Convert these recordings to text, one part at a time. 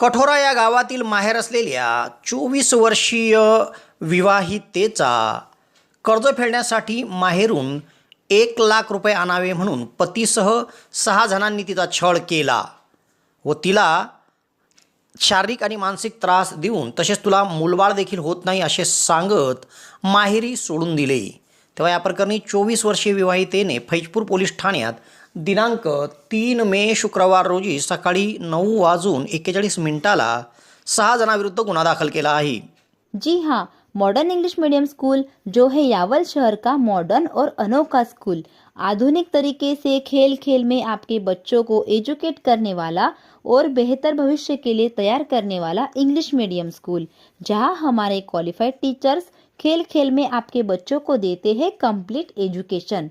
कठोरा या गावातील माहेर असलेल्या चोवीस वर्षीय विवाहितेचा कर्ज फेडण्यासाठी माहेरून एक लाख रुपये आणावे म्हणून पतीसह सहा जणांनी तिचा छळ केला व तिला शारीरिक आणि मानसिक त्रास देऊन तसेच तुला मूलबाळ देखील होत नाही असे सांगत माहेरी सोडून दिले. तेव्हा या प्रकरणी चोवीस वर्षीय विवाहितेने फैजपूर पोलीस ठाण्यात दिनांक तीन मे शुक्रवार रोजी सकाळी नऊ वाजून एक्केचाळीस मिनिटाला सहा जणांविरुद्ध गुन्हा दाखल केला आहे. जी हाँ मॉडर्न इंग्लिश मीडियम स्कूल जो है यावल शहर का मॉडर्न और अनोखा स्कूल आधुनिक तरीके से खेल खेल में आपके बच्चों को एजुकेट करने वाला और बेहतर भविष्य के लिए तैयार करने वाला इंग्लिश मीडियम स्कूल जहां हमारे क्वालिफाइड टीचर्स खेल खेल में आपके बच्चों को देते हैं कंप्लीट एजुकेशन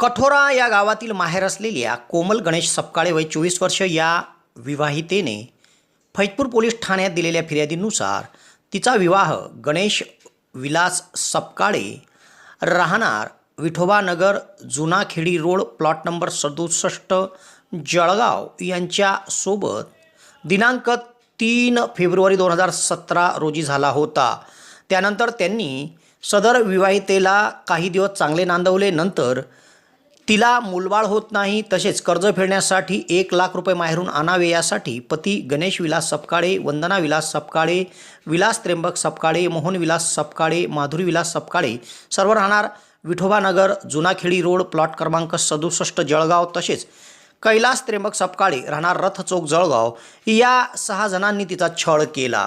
कठोरा या गावातील माहेर असलेल्या कोमल गणेश सपकाळे वय चोवीस वर्ष या विवाहितेने फैजपूर पोलीस ठाण्यात दिलेल्या फिर्यादीनुसार तिचा विवाह गणेश विलास सपकाळे राहणार Vithobanagar Junakhedi road plot number सदुसष्ट जळगाव यांच्यासोबत दिनांक तीन फेब्रुवारी दोन हजार सतरा रोजी झाला होता. त्यानंतर त्यांनी सदर विवाहितेला काही दिवस चांगले नांदवले. नंतर तिला मूलबाळ होत नाही तसेच कर्ज फेडण्यासाठी एक लाख रुपये माहेरून आणावे यासाठी पती गणेश विलास सपकाळे वंदना विलास सपकाळे विलास त्र्यंबक सपकाळे मोहन विलास सपकाळे माधुरी विलास सपकाळे सर्व राहणार विठोबानगर जुनाखेडी रोड प्लॉट क्रमांक सदुसष्ट जळगाव. तसेच कैलास त्र्यंबक सपकाळे राहणार रथ चौक जळगाव. या सहा जणांनी तिचा छळ केला.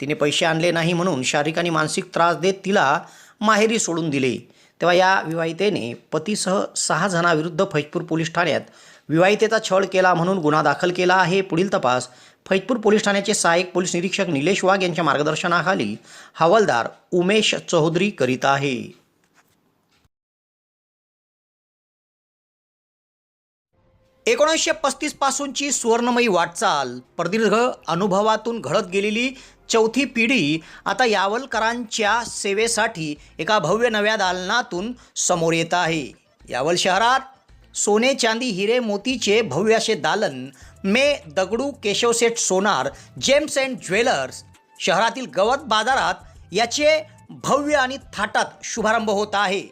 तिने पैसे आणले नाही म्हणून शारीरिक आणि मानसिक त्रास देत तिला माहेरी सोडून दिले. तेव्हा या विवाहितेने पतीसह सहा जणांविरुद्ध फैजपूर पोलीस ठाण्यात विवाहितेचा छळ केला म्हणून गुन्हा दाखल केला आहे. पुढील तपास फैजपूर पोलीस ठाण्याचे सहाय्यक पोलीस निरीक्षक निलेश वाघ यांच्या मार्गदर्शनाखाली हवालदार उमेश चौधरी करीत आहे. एकोणीसशे पस्तीस पासूनची सुवर्णमयी वाटचाल प्रदीर्घ अनुभवातून घडत गेलेली चौथी पिढी आता यावलकरांच्या सेवेसाठी एका भव्य नव्या दालनातून समोर येत आहे. यावल शहरात सोने चांदी हिरे मोतीचे भव्य असे दालन मे Dagdu Keshavsheth Sonar gems and jewellers शहरातील गवत बाजारात याचे भव्य आणि थाटात शुभारंभ होत आहे.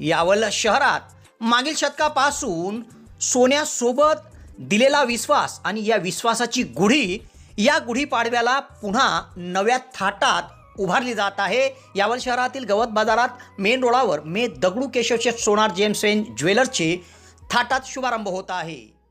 यावल शहरात मागील शतकापासून सोन्यासोबत दिलेला विश्वास आणि या विश्वासाची गुढी या गुढीपाडव्याला पुन्हा नव्या थाटात उभारली जात आहे. यावल शहरातील गवत बाजारात मेन रोडावर मे दगडू केशवचे सोनार जेम्स एन ज्वेलर्सचे थाटात शुभारंभ होत आहे.